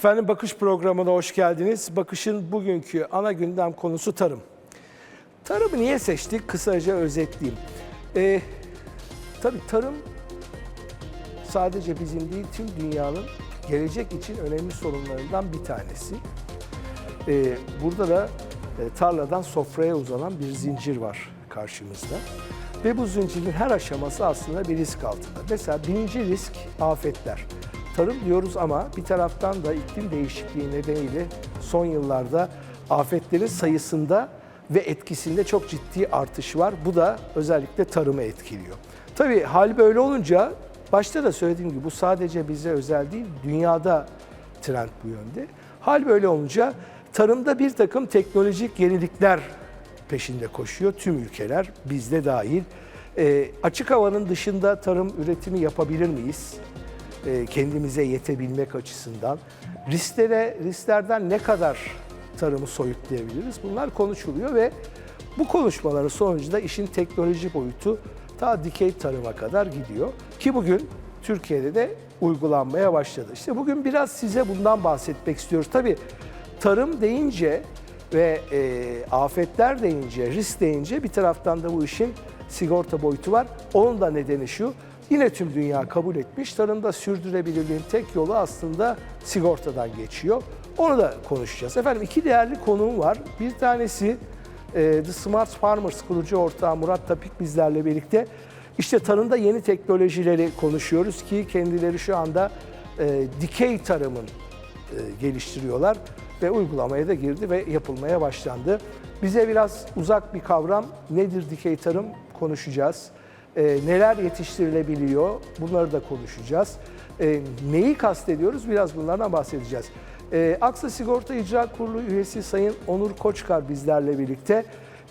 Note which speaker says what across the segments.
Speaker 1: Efendim Bakış programına hoş geldiniz. Bakış'ın bugünkü ana gündem konusu tarım. Tarımı niye seçtik? Kısaca özetleyeyim. Ee, tabii tarım sadece bizim değil tüm dünyanın gelecek için önemli sorunlarından bir tanesi. Ee, burada da e, tarladan sofraya uzanan bir zincir var karşımızda. Ve bu zincirin her aşaması aslında bir risk altında. Mesela birinci risk afetler. Tarım diyoruz ama bir taraftan da iklim değişikliği nedeniyle son yıllarda afetlerin sayısında ve etkisinde çok ciddi artış var. Bu da özellikle tarımı etkiliyor. Tabii hal böyle olunca başta da söylediğim gibi bu sadece bize özel değil, dünyada trend bu yönde. Hal böyle olunca tarımda bir takım teknolojik yenilikler peşinde koşuyor tüm ülkeler, biz de dahil. Ee, açık havanın dışında tarım üretimi yapabilir miyiz? Ee, kendimize yetebilmek açısından. Risklere, risklerden ne kadar tarımı soyutlayabiliriz? Bunlar konuşuluyor ve bu konuşmaların sonucunda işin teknoloji boyutu ta dikey tarıma kadar gidiyor. Ki bugün Türkiye'de de uygulanmaya başladı. İşte bugün biraz size bundan bahsetmek istiyoruz. Tabii tarım deyince ve e, afetler deyince, risk deyince bir taraftan da bu işin sigorta boyutu var. Onun da nedeni şu, yine tüm dünya kabul etmiş. Tarımda sürdürülebilirliğin tek yolu aslında sigortadan geçiyor. Onu da konuşacağız. Efendim iki değerli konuğum var. Bir tanesi e, The Smart Farmers kurucu ortağı Murat Tapik bizlerle birlikte. İşte tarımda yeni teknolojileri konuşuyoruz ki kendileri şu anda e, dikey tarımın e, geliştiriyorlar ve uygulamaya da girdi ve yapılmaya başlandı. Bize biraz uzak bir kavram nedir dikey tarım konuşacağız. E, neler yetiştirilebiliyor bunları da konuşacağız. E, neyi kastediyoruz biraz bunlardan bahsedeceğiz. E, Aksa Sigorta İcra Kurulu üyesi Sayın Onur Koçkar bizlerle birlikte.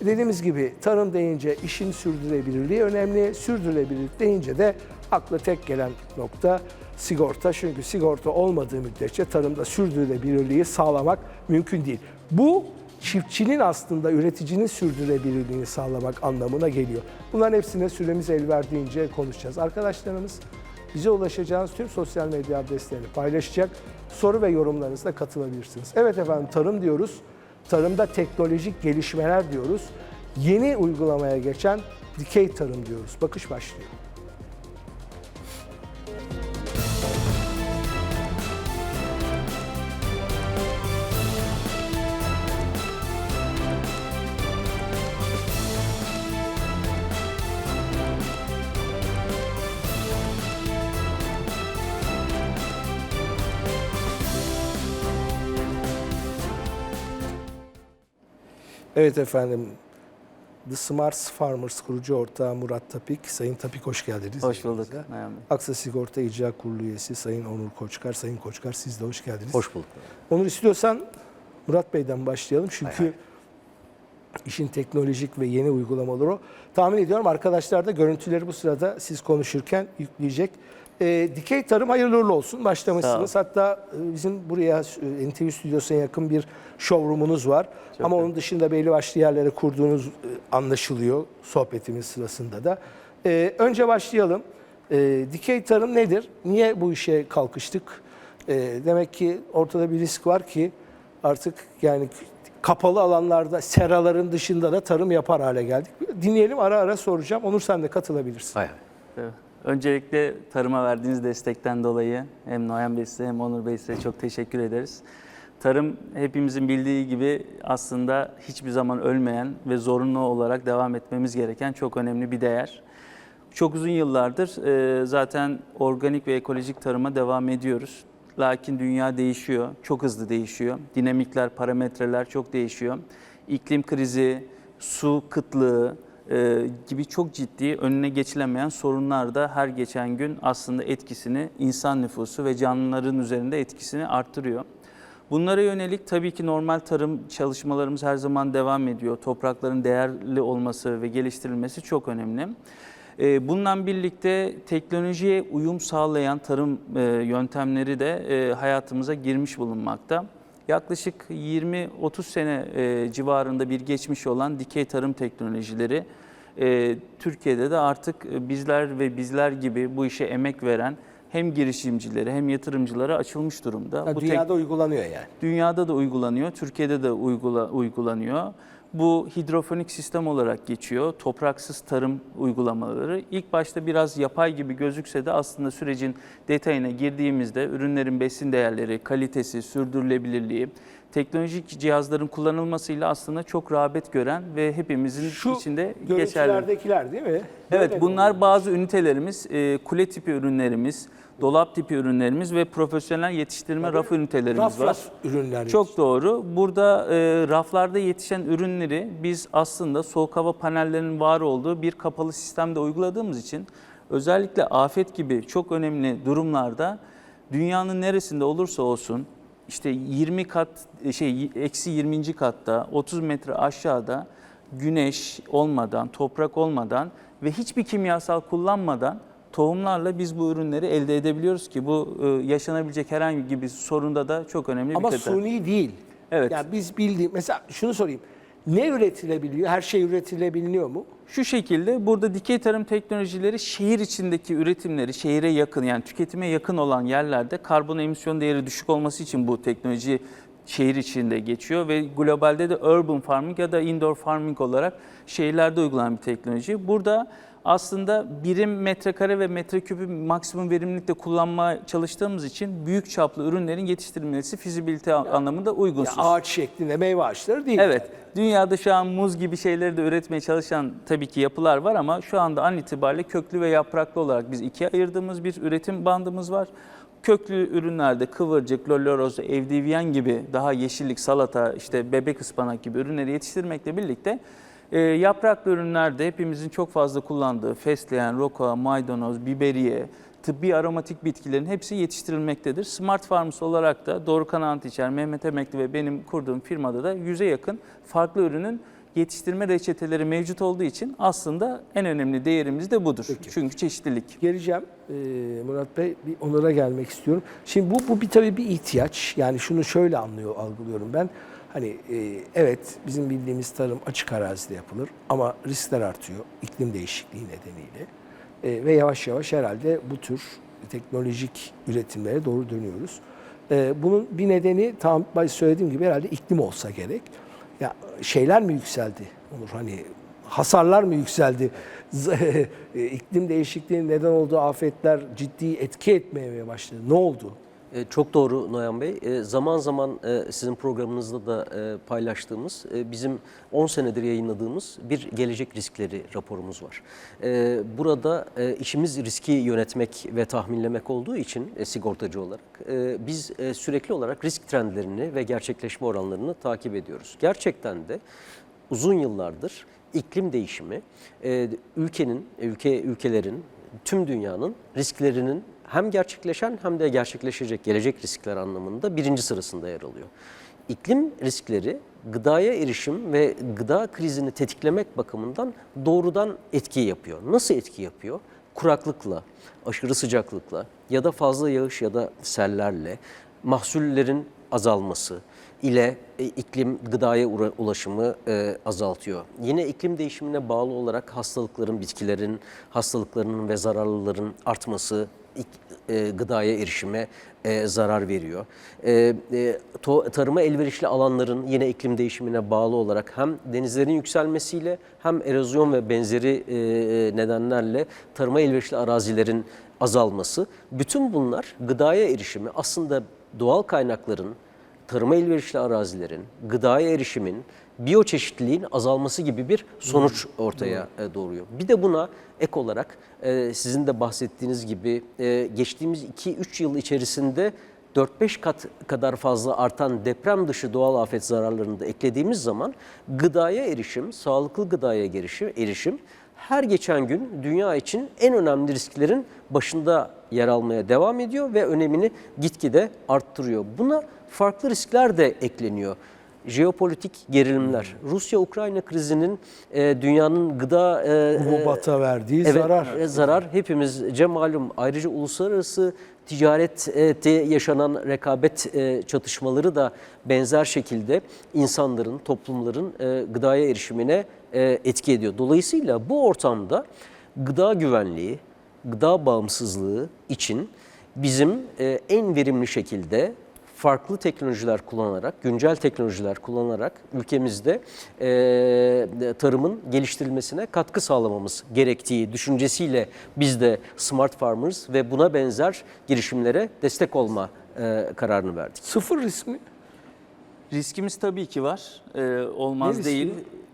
Speaker 1: Dediğimiz gibi tarım deyince işin sürdürülebilirliği önemli. Sürdürülebilirlik deyince de akla tek gelen nokta sigorta. Çünkü sigorta olmadığı müddetçe tarımda sürdürülebilirliği sağlamak mümkün değil. Bu çiftçinin aslında üreticinin sürdürülebilirliğini sağlamak anlamına geliyor. Bunların hepsine süremiz el verdiğince konuşacağız. Arkadaşlarımız bize ulaşacağınız tüm sosyal medya adreslerini paylaşacak. Soru ve yorumlarınızla katılabilirsiniz. Evet efendim tarım diyoruz. Tarımda teknolojik gelişmeler diyoruz. Yeni uygulamaya geçen dikey tarım diyoruz. Bakış başlıyor. Evet efendim. The Smart Farmers kurucu ortağı Murat Tapik. Sayın Tapik hoş geldiniz.
Speaker 2: Hoş bulduk.
Speaker 1: Aksa Sigorta İcra Kurulu üyesi Sayın Onur Koçkar. Sayın Koçkar siz de hoş geldiniz.
Speaker 3: Hoş bulduk.
Speaker 1: Onur istiyorsan Murat Bey'den başlayalım. Çünkü
Speaker 3: Hay hay.
Speaker 1: İşin teknolojik ve yeni uygulamaları o. Tahmin ediyorum arkadaşlar da görüntüleri bu sırada siz konuşurken yükleyecek. Ee, dikey tarım hayırlı uğurlu olsun. Başlamışsınız. Hatta e, bizim buraya e, NTV stüdyosuna yakın bir showroom'unuz var. Ama onun dışında belli başlı yerlere kurduğunuz e, anlaşılıyor sohbetimiz sırasında da. Ee, önce başlayalım. Ee, dikey tarım nedir? Niye bu işe kalkıştık? Ee, demek ki ortada bir risk var ki artık yani kapalı alanlarda seraların dışında da tarım yapar hale geldik. Dinleyelim ara ara soracağım. Onur sen de katılabilirsin.
Speaker 3: Hay hay.
Speaker 2: Evet. Öncelikle tarıma verdiğiniz destekten dolayı hem Noyan Bey size hem Onur Bey size çok teşekkür ederiz. Tarım hepimizin bildiği gibi aslında hiçbir zaman ölmeyen ve zorunlu olarak devam etmemiz gereken çok önemli bir değer. Çok uzun yıllardır e, zaten organik ve ekolojik tarıma devam ediyoruz. Lakin dünya değişiyor, çok hızlı değişiyor. Dinamikler, parametreler çok değişiyor. İklim krizi, su kıtlığı e, gibi çok ciddi önüne geçilemeyen sorunlar da her geçen gün aslında etkisini insan nüfusu ve canlıların üzerinde etkisini arttırıyor. Bunlara yönelik tabii ki normal tarım çalışmalarımız her zaman devam ediyor. Toprakların değerli olması ve geliştirilmesi çok önemli. Ee, Bununla birlikte teknolojiye uyum sağlayan tarım e, yöntemleri de e, hayatımıza girmiş bulunmakta. Yaklaşık 20-30 sene e, civarında bir geçmiş olan dikey tarım teknolojileri Türkiye'de de artık bizler ve bizler gibi bu işe emek veren hem girişimcilere hem yatırımcılara açılmış durumda.
Speaker 1: Ha,
Speaker 2: Bu tek-
Speaker 1: dünyada uygulanıyor yani.
Speaker 2: Dünyada da uygulanıyor, Türkiye'de de uygula, uygulanıyor. Bu hidrofonik sistem olarak geçiyor. Topraksız tarım uygulamaları. İlk başta biraz yapay gibi gözükse de aslında sürecin detayına girdiğimizde ürünlerin besin değerleri, kalitesi, sürdürülebilirliği, teknolojik cihazların kullanılmasıyla aslında çok rağbet gören ve hepimizin
Speaker 1: Şu
Speaker 2: içinde geçerli.
Speaker 1: görüntülerdekiler değil mi?
Speaker 2: Evet
Speaker 1: Böyle
Speaker 2: bunlar
Speaker 1: mi?
Speaker 2: bazı ünitelerimiz, e, kule tipi ürünlerimiz, dolap tipi ürünlerimiz ve profesyonel yetiştirme raf ünitelerimiz
Speaker 1: raf
Speaker 2: var.
Speaker 1: raf ürünler.
Speaker 2: Çok doğru. Burada e, raflarda yetişen ürünleri biz aslında soğuk hava panellerinin var olduğu bir kapalı sistemde uyguladığımız için özellikle afet gibi çok önemli durumlarda dünyanın neresinde olursa olsun işte 20 kat e, şey eksi 20. katta 30 metre aşağıda güneş olmadan, toprak olmadan ve hiçbir kimyasal kullanmadan tohumlarla biz bu ürünleri elde edebiliyoruz ki bu e, yaşanabilecek herhangi bir sorunda da çok önemli
Speaker 1: Ama
Speaker 2: bir kriter.
Speaker 1: suni değil.
Speaker 2: Evet.
Speaker 1: Yani biz bildiğim mesela şunu sorayım. Ne üretilebiliyor? Her şey üretilebiliyor mu?
Speaker 2: Şu şekilde burada dikey tarım teknolojileri şehir içindeki üretimleri şehire yakın yani tüketime yakın olan yerlerde karbon emisyon değeri düşük olması için bu teknoloji şehir içinde geçiyor ve globalde de urban farming ya da indoor farming olarak şehirlerde uygulanan bir teknoloji. Burada aslında birim metrekare ve metreküpü maksimum verimlilikte kullanmaya çalıştığımız için büyük çaplı ürünlerin yetiştirilmesi fizibilite anlamında
Speaker 1: Ya
Speaker 2: uygunsuz.
Speaker 1: ağaç şeklinde meyve ağaçları değil.
Speaker 2: Evet. Dünyada şu an muz gibi şeyleri de üretmeye çalışan tabii ki yapılar var ama şu anda an itibariyle köklü ve yapraklı olarak biz ikiye ayırdığımız bir üretim bandımız var. Köklü ürünlerde kıvırcık, loloroz, evdivyen gibi daha yeşillik, salata, işte bebek ıspanak gibi ürünleri yetiştirmekle birlikte e, yapraklı ürünlerde hepimizin çok fazla kullandığı fesleğen, roka, maydanoz, biberiye, tıbbi aromatik bitkilerin hepsi yetiştirilmektedir. Smart Farms olarak da Dorukhan Antiçer, Mehmet Emekli ve benim kurduğum firmada da yüze yakın farklı ürünün yetiştirme reçeteleri mevcut olduğu için aslında en önemli değerimiz de budur. Çünkü çeşitlilik.
Speaker 1: Geleceğim Ee, Murat Bey, bir Onur'a gelmek istiyorum. Şimdi bu, bu bir tabii bir ihtiyaç. Yani şunu şöyle anlıyor, algılıyorum ben. Hani e, evet bizim bildiğimiz tarım açık arazide yapılır ama riskler artıyor iklim değişikliği nedeniyle. E, ve yavaş yavaş herhalde bu tür teknolojik üretimlere doğru dönüyoruz. E, bunun bir nedeni tam söylediğim gibi herhalde iklim olsa gerek. Ya şeyler mi yükseldi? Onur hani hasarlar mı yükseldi? E, İklim değişikliğinin neden olduğu afetler ciddi etki etmeye başladı? Ne oldu?
Speaker 3: E, Çok doğru Noyan Bey. E, Zaman zaman e, sizin programınızda da paylaştığımız, bizim 10 senedir yayınladığımız bir gelecek riskleri raporumuz var. Burada işimiz riski yönetmek ve tahminlemek olduğu için sigortacı olarak biz sürekli olarak risk trendlerini ve gerçekleşme oranlarını takip ediyoruz. Gerçekten de uzun yıllardır iklim değişimi ülkenin, ülke ülkelerin, tüm dünyanın risklerinin hem gerçekleşen hem de gerçekleşecek gelecek riskler anlamında birinci sırasında yer alıyor. İklim riskleri gıdaya erişim ve gıda krizini tetiklemek bakımından doğrudan etki yapıyor. Nasıl etki yapıyor? Kuraklıkla, aşırı sıcaklıkla ya da fazla yağış ya da sellerle mahsullerin azalması ile e, iklim gıdaya ulaşımı e, azaltıyor. Yine iklim değişimine bağlı olarak hastalıkların, bitkilerin hastalıklarının ve zararlıların artması e, gıdaya erişime e, zarar veriyor. E, tarıma elverişli alanların yine iklim değişimine bağlı olarak hem denizlerin yükselmesiyle hem erozyon ve benzeri nedenlerle tarıma elverişli arazilerin azalması. Bütün bunlar gıdaya erişimi aslında doğal kaynakların tarıma elverişli arazilerin, gıdaya erişimin, biyoçeşitliliğin azalması gibi bir sonuç ortaya e, doğuruyor. Bir de buna ek olarak e, sizin de bahsettiğiniz gibi e, geçtiğimiz 2-3 yıl içerisinde 4-5 kat kadar fazla artan deprem dışı doğal afet zararlarını da eklediğimiz zaman gıdaya erişim, sağlıklı gıdaya erişim, erişim her geçen gün dünya için en önemli risklerin başında yer almaya devam ediyor ve önemini gitgide arttırıyor. Buna farklı riskler de ekleniyor. Jeopolitik gerilimler, Rusya-Ukrayna krizinin e, dünyanın gıda e,
Speaker 1: Hububata verdiği
Speaker 3: Evet,
Speaker 1: zarar.
Speaker 3: e, zarar hepimizce malum. Ayrıca uluslararası ticarette yaşanan rekabet e, çatışmaları da benzer şekilde insanların, toplumların e, gıdaya erişimine e, etki ediyor. Dolayısıyla bu ortamda gıda güvenliği, gıda bağımsızlığı için bizim e, en verimli şekilde farklı teknolojiler kullanarak, güncel teknolojiler kullanarak ülkemizde e, tarımın geliştirilmesine katkı sağlamamız gerektiği düşüncesiyle biz de Smart Farmers ve buna benzer girişimlere destek olma e, kararını verdik.
Speaker 1: Sıfır risk mi?
Speaker 2: Riskimiz tabii ki var. Ee, olmaz
Speaker 1: Ne riski?
Speaker 2: değil. Ee,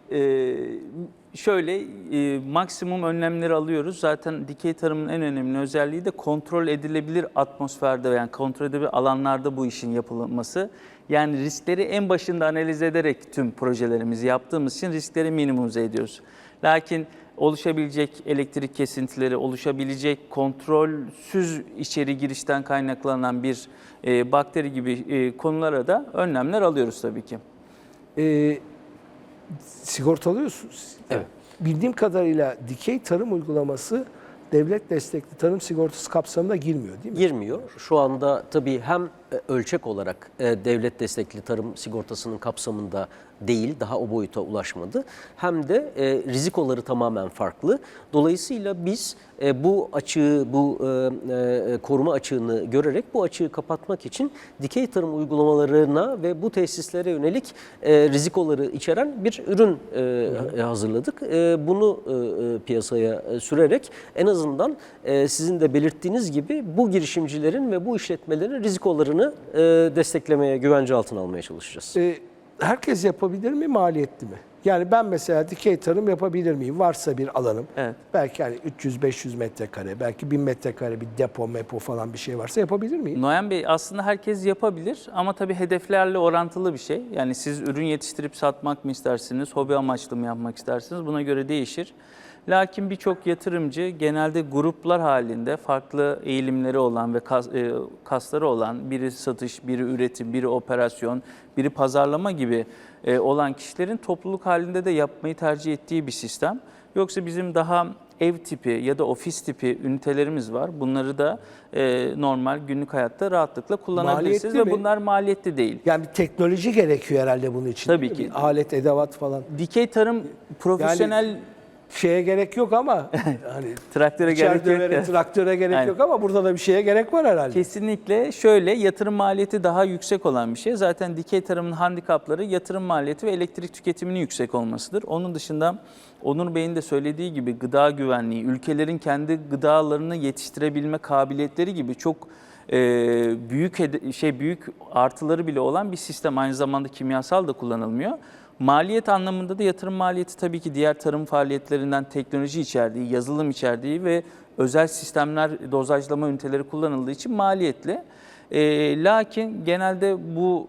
Speaker 2: şöyle e, maksimum önlemleri alıyoruz. Zaten dikey tarımın en önemli özelliği de kontrol edilebilir atmosferde yani kontrol edilebilir alanlarda bu işin yapılması. Yani riskleri en başında analiz ederek tüm projelerimizi yaptığımız için riskleri minimize ediyoruz. Lakin oluşabilecek elektrik kesintileri, oluşabilecek kontrolsüz içeri girişten kaynaklanan bir e, bakteri gibi e, konulara da önlemler alıyoruz tabii ki.
Speaker 1: Ee, sigortalıyorsunuz.
Speaker 3: Evet.
Speaker 1: Bildiğim kadarıyla dikey tarım uygulaması devlet destekli tarım sigortası kapsamına girmiyor değil mi?
Speaker 3: girmiyor. Şu anda tabii hem e, ölçek olarak e, devlet destekli tarım sigortasının kapsamında değil, daha o boyuta ulaşmadı. Hem de e, rizikoları tamamen farklı. Dolayısıyla biz e, bu açığı, bu e, e, koruma açığını görerek bu açığı kapatmak için dikey tarım uygulamalarına ve bu tesislere yönelik e, rizikoları içeren bir ürün e, hazırladık. E, bunu e, e, piyasaya e, sürerek en azından e, sizin de belirttiğiniz gibi bu girişimcilerin ve bu işletmelerin rizikolarını e, desteklemeye, güvence altına almaya çalışacağız.
Speaker 1: Ee, herkes yapabilir mi, maliyetli mi? Yani ben mesela dikey tarım yapabilir miyim? Varsa bir alanım.
Speaker 2: Evet.
Speaker 1: Belki hani 300-500 metrekare, belki 1000 metrekare bir depo, mepo falan bir şey varsa yapabilir miyim?
Speaker 2: Noyan Bey aslında herkes yapabilir ama tabii hedeflerle orantılı bir şey. Yani siz ürün yetiştirip satmak mı istersiniz, hobi amaçlı mı yapmak istersiniz buna göre değişir. Lakin birçok yatırımcı genelde gruplar halinde farklı eğilimleri olan ve kas, e, kasları olan biri satış, biri üretim, biri operasyon, biri pazarlama gibi e, olan kişilerin topluluk halinde de yapmayı tercih ettiği bir sistem. Yoksa bizim daha ev tipi ya da ofis tipi ünitelerimiz var. Bunları da e, normal günlük hayatta rahatlıkla kullanabilirsiniz
Speaker 1: Maliyetli
Speaker 2: ve
Speaker 1: mi?
Speaker 2: bunlar maliyetli değil.
Speaker 1: Yani bir teknoloji gerekiyor herhalde bunun için.
Speaker 2: Tabii ki.
Speaker 1: Bir alet, edevat falan.
Speaker 2: Dikey tarım profesyonel
Speaker 1: Şeye gerek yok ama hani
Speaker 2: traktöre gerek yok.
Speaker 1: veren traktöre gerek
Speaker 2: Aynen.
Speaker 1: yok ama burada da bir şeye gerek var herhalde.
Speaker 2: Kesinlikle şöyle yatırım maliyeti daha yüksek olan bir şey. Zaten dikey tarımın handikapları yatırım maliyeti ve elektrik tüketiminin yüksek olmasıdır. Onun dışında Onur Bey'in de söylediği gibi gıda güvenliği, ülkelerin kendi gıdalarını yetiştirebilme kabiliyetleri gibi çok e, büyük şey büyük artıları bile olan bir sistem. Aynı zamanda kimyasal da kullanılmıyor. Maliyet anlamında da yatırım maliyeti tabii ki diğer tarım faaliyetlerinden teknoloji içerdiği, yazılım içerdiği ve özel sistemler, dozajlama üniteleri kullanıldığı için maliyetli. E, lakin genelde bu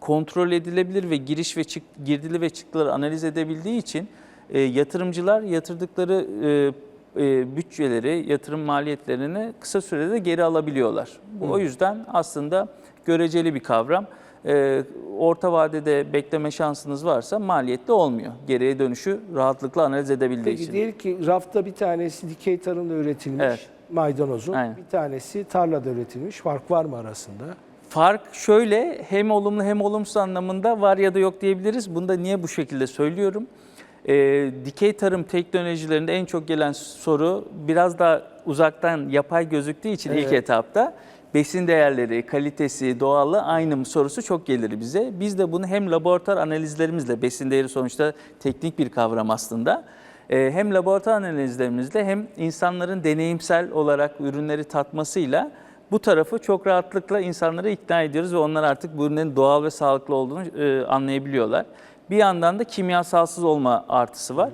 Speaker 2: kontrol edilebilir ve giriş ve çık, girdili ve çıktıları analiz edebildiği için e, yatırımcılar yatırdıkları e, e, bütçeleri, yatırım maliyetlerini kısa sürede geri alabiliyorlar. Bu o yüzden aslında göreceli bir kavram. E, orta vadede bekleme şansınız varsa maliyetli olmuyor. Geriye dönüşü rahatlıkla analiz edebildiği
Speaker 1: Peki
Speaker 2: için.
Speaker 1: diyelim ki rafta bir tanesi dikey tarımda üretilmiş
Speaker 2: Evet.
Speaker 1: maydanozun,
Speaker 2: Aynen.
Speaker 1: bir tanesi tarlada üretilmiş. Fark var mı arasında?
Speaker 2: Fark şöyle hem olumlu hem olumsuz anlamında var ya da yok diyebiliriz. Bunu da niye bu şekilde söylüyorum? Ee, dikey tarım teknolojilerinde en çok gelen soru biraz daha uzaktan yapay gözüktüğü için ilk
Speaker 1: Evet.
Speaker 2: etapta besin değerleri, kalitesi, doğallığı aynı mı sorusu çok gelir bize. Biz de bunu hem laboratuvar analizlerimizle, besin değeri sonuçta teknik bir kavram aslında. Ee, hem laboratuvar analizlerimizle hem insanların deneyimsel olarak ürünleri tatmasıyla bu tarafı çok rahatlıkla insanları ikna ediyoruz ve onlar artık bu ürünlerin doğal ve sağlıklı olduğunu e, anlayabiliyorlar. Bir yandan da kimyasalsız olma artısı var.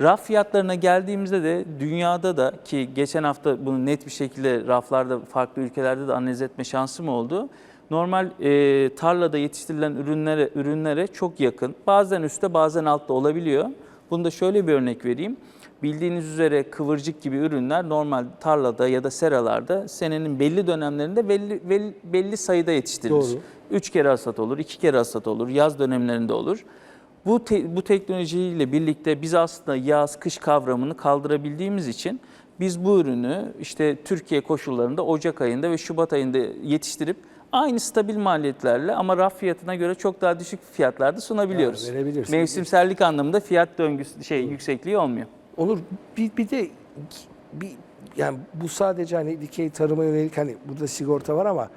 Speaker 2: Raf fiyatlarına geldiğimizde de dünyada da ki geçen hafta bunu net bir şekilde raflarda farklı ülkelerde de analiz etme şansım oldu. Normal e, tarlada yetiştirilen ürünlere ürünlere çok yakın. Bazen üstte bazen altta olabiliyor. Bunu da şöyle bir örnek vereyim. Bildiğiniz üzere kıvırcık gibi ürünler normal tarlada ya da seralarda senenin belli dönemlerinde belli, belli, belli sayıda yetiştirilir.
Speaker 1: Doğru.
Speaker 2: Üç kere hasat olur, iki kere hasat olur, yaz dönemlerinde olur. Bu, te- bu teknolojiyle birlikte biz aslında yaz, kış kavramını kaldırabildiğimiz için biz bu ürünü işte Türkiye koşullarında Ocak ayında ve Şubat ayında yetiştirip aynı stabil maliyetlerle ama raf fiyatına göre çok daha düşük fiyatlarda sunabiliyoruz.
Speaker 1: Verebilirsiniz.
Speaker 2: Mevsimsellik anlamında fiyat döngüsü şey yüksekliği olmuyor.
Speaker 1: Onur bir, bir de bir yani bu sadece hani dikey tarıma yönelik hani burada sigorta var ama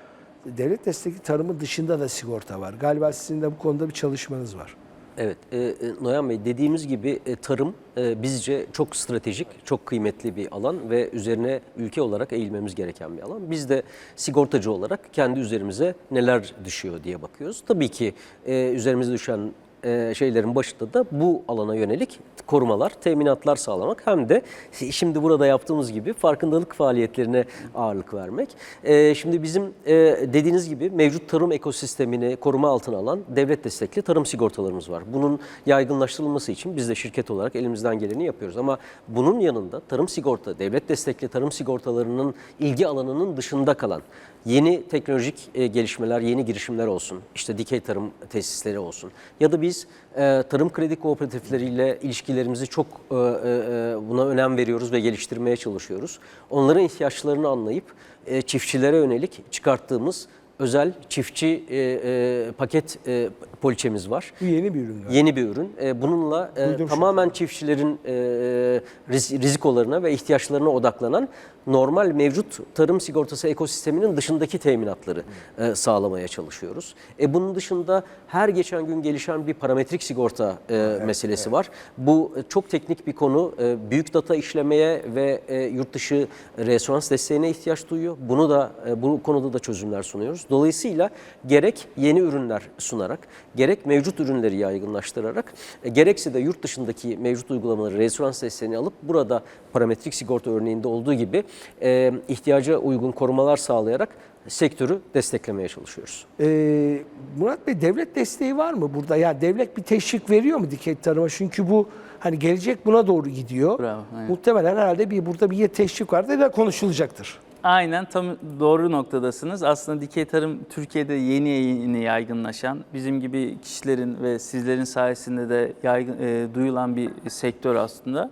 Speaker 1: devlet destekli tarımın dışında da sigorta var. Galiba sizin de bu konuda bir çalışmanız var.
Speaker 3: Evet, e, e, Noyan Bey dediğimiz gibi e, tarım e, bizce çok stratejik, çok kıymetli bir alan ve üzerine ülke olarak eğilmemiz gereken bir alan. Biz de sigortacı olarak kendi üzerimize neler düşüyor diye bakıyoruz. Tabii ki e, üzerimize düşen e, şeylerin başında da bu alana yönelik korumalar, teminatlar sağlamak hem de şimdi burada yaptığımız gibi farkındalık faaliyetlerine ağırlık vermek. E, şimdi bizim e, dediğiniz gibi mevcut tarım ekosistemini koruma altına alan devlet destekli tarım sigortalarımız var. Bunun yaygınlaştırılması için biz de şirket olarak elimizden geleni yapıyoruz. Ama bunun yanında tarım sigorta, devlet destekli tarım sigortalarının ilgi alanının dışında kalan yeni teknolojik gelişmeler, yeni girişimler olsun, işte dikey tarım tesisleri olsun ya da biz e, tarım kredi kooperatifleriyle ilişkilerimizi çok e, e, e, buna önem veriyoruz ve geliştirmeye çalışıyoruz. Onların ihtiyaçlarını anlayıp e, çiftçilere yönelik çıkarttığımız özel çiftçi e, e, paket e, poliçemiz var.
Speaker 1: Bu yeni bir ürün galiba.
Speaker 3: Yeni bir ürün. E, Bununla e,
Speaker 1: Duydum
Speaker 3: tamamen çiftçilerin e, riz- rizikolarına ve ihtiyaçlarına odaklanan normal mevcut tarım sigortası ekosisteminin dışındaki teminatları e, sağlamaya çalışıyoruz. E, bunun dışında her geçen gün gelişen bir parametrik sigorta e, meselesi var. Bu e, çok teknik bir konu. E, büyük data işlemeye ve e, yurt dışı resonans desteğine ihtiyaç duyuyor. Bunu da e, bu konuda da çözümler sunuyoruz. Dolayısıyla gerek yeni ürünler sunarak, gerek mevcut ürünleri yaygınlaştırarak, e, gerekse de yurt dışındaki mevcut uygulamaları resonans desteğini alıp burada parametrik sigorta örneğinde olduğu gibi e, ihtiyaca uygun korumalar sağlayarak sektörü desteklemeye çalışıyoruz.
Speaker 1: Ee, Murat Bey devlet desteği var mı burada? Yani devlet bir teşvik veriyor mu dikey tarıma? Çünkü bu hani gelecek buna doğru gidiyor.
Speaker 2: Bravo, aynen.
Speaker 1: Muhtemelen herhalde bir burada bir teşvik var da konuşulacaktır.
Speaker 2: Aynen tam doğru noktadasınız. Aslında dikey tarım Türkiye'de yeni yeni yaygınlaşan, bizim gibi kişilerin ve sizlerin sayesinde de yaygın, e, duyulan bir sektör aslında.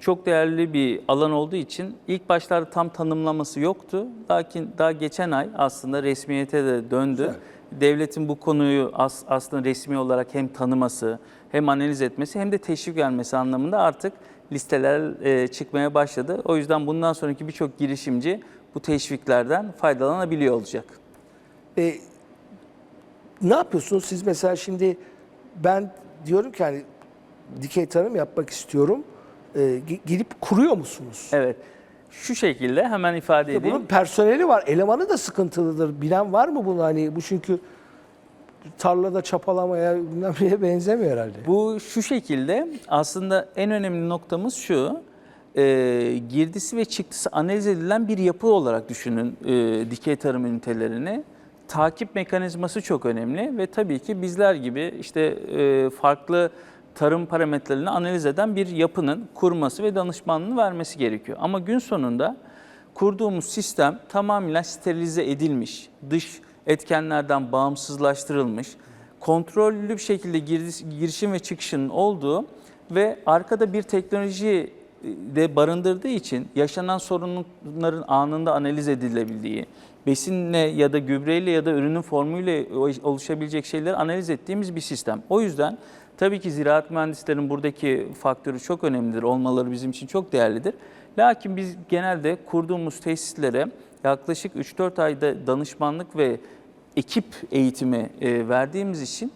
Speaker 2: Çok değerli bir alan olduğu için ilk başlarda tam tanımlaması yoktu. Lakin daha geçen ay aslında resmiyete de döndü. Devletin bu konuyu as, aslında resmi olarak hem tanıması, hem analiz etmesi hem de teşvik vermesi anlamında artık listeler e, çıkmaya başladı. O yüzden bundan sonraki birçok girişimci bu teşviklerden faydalanabiliyor olacak.
Speaker 1: Ee, ne yapıyorsunuz siz mesela şimdi ben diyorum ki hani dikey tarım yapmak istiyorum. Gi- gidip kuruyor musunuz?
Speaker 2: Evet. Şu şekilde hemen ifade
Speaker 1: İşte
Speaker 2: edeyim.
Speaker 1: Bunun personeli var, elemanı da sıkıntılıdır. Bilen var mı bunu hani bu çünkü tarlada çapalamaya bilmem neye benzemiyor herhalde.
Speaker 2: Bu şu şekilde aslında en önemli noktamız şu. E, girdisi ve çıktısı analiz edilen bir yapı olarak düşünün e, dikey tarım ünitelerini. Takip mekanizması çok önemli ve tabii ki bizler gibi işte e, farklı tarım parametrelerini analiz eden bir yapının kurması ve danışmanlığını vermesi gerekiyor. Ama gün sonunda kurduğumuz sistem tamamıyla sterilize edilmiş, dış etkenlerden bağımsızlaştırılmış, kontrollü bir şekilde giriş- girişim ve çıkışının olduğu ve arkada bir teknoloji de barındırdığı için yaşanan sorunların anında analiz edilebildiği, besinle ya da gübreyle ya da ürünün formuyla oluşabilecek şeyleri analiz ettiğimiz bir sistem. O yüzden tabii ki ziraat mühendislerin buradaki faktörü çok önemlidir. Olmaları bizim için çok değerlidir. Lakin biz genelde kurduğumuz tesislere yaklaşık 3-4 ayda danışmanlık ve ekip eğitimi e, verdiğimiz için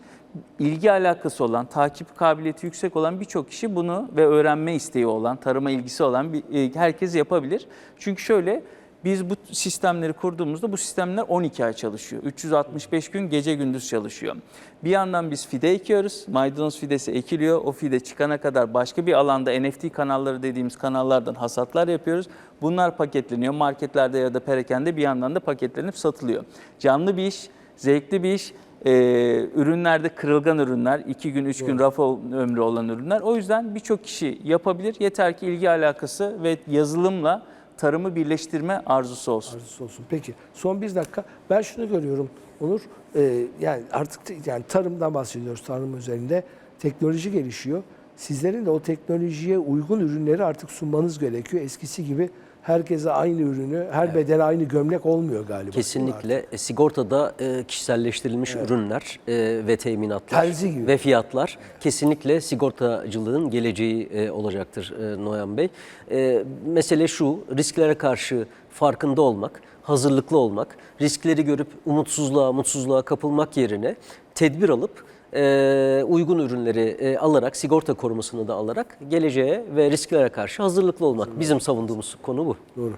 Speaker 2: ilgi alakası olan, takip kabiliyeti yüksek olan birçok kişi bunu ve öğrenme isteği olan, tarıma ilgisi olan bir, e, herkes yapabilir. Çünkü şöyle biz bu sistemleri kurduğumuzda bu sistemler 12 ay çalışıyor. 365 gün gece gündüz çalışıyor. Bir yandan biz fide ekiyoruz. Maydanoz fidesi ekiliyor. O fide çıkana kadar başka bir alanda NFT kanalları dediğimiz kanallardan hasatlar yapıyoruz. Bunlar paketleniyor. Marketlerde ya da perakende bir yandan da paketlenip satılıyor. Canlı bir iş, zevkli bir iş. Ee, ürünlerde kırılgan ürünler, 2 gün, 3 gün raf ömrü olan ürünler. O yüzden birçok kişi yapabilir. Yeter ki ilgi alakası ve yazılımla tarımı birleştirme arzusu olsun.
Speaker 1: Arzusu olsun. Peki son bir dakika. Ben şunu görüyorum Onur. Ee, yani artık yani tarımdan bahsediyoruz tarım üzerinde. Teknoloji gelişiyor. Sizlerin de o teknolojiye uygun ürünleri artık sunmanız gerekiyor. Eskisi gibi herkese aynı ürünü, her bedene aynı gömlek olmuyor galiba.
Speaker 3: Kesinlikle e, sigortada e, kişiselleştirilmiş ürünler e, ve teminatlar
Speaker 1: Terzi gibi.
Speaker 3: ve fiyatlar kesinlikle sigortacılığın geleceği e, olacaktır e, Noyan Bey. E, mesele şu, risklere karşı farkında olmak, hazırlıklı olmak, riskleri görüp umutsuzluğa, mutsuzluğa kapılmak yerine tedbir alıp e, uygun ürünleri e, alarak, sigorta korumasını da alarak geleceğe ve risklere karşı hazırlıklı olmak. Bizim savunduğumuz konu bu.
Speaker 1: Doğru.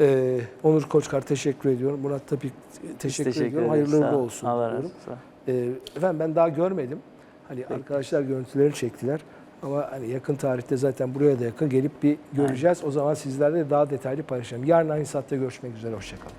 Speaker 1: Ee, Onur Koçkar teşekkür ediyorum. Murat Tapik teşekkür,
Speaker 2: Teşekkür
Speaker 1: ediyorum. Hayırlı uğurlu
Speaker 2: ol.
Speaker 1: olsun
Speaker 2: Allah
Speaker 1: diyorum. Ee, efendim ben daha görmedim. Hani arkadaşlar görüntülerini çektiler. Ama hani yakın tarihte zaten buraya da yakın gelip bir göreceğiz. O zaman sizlerle daha detaylı paylaşalım. Yarın aynı saatte görüşmek üzere. Hoşçakalın.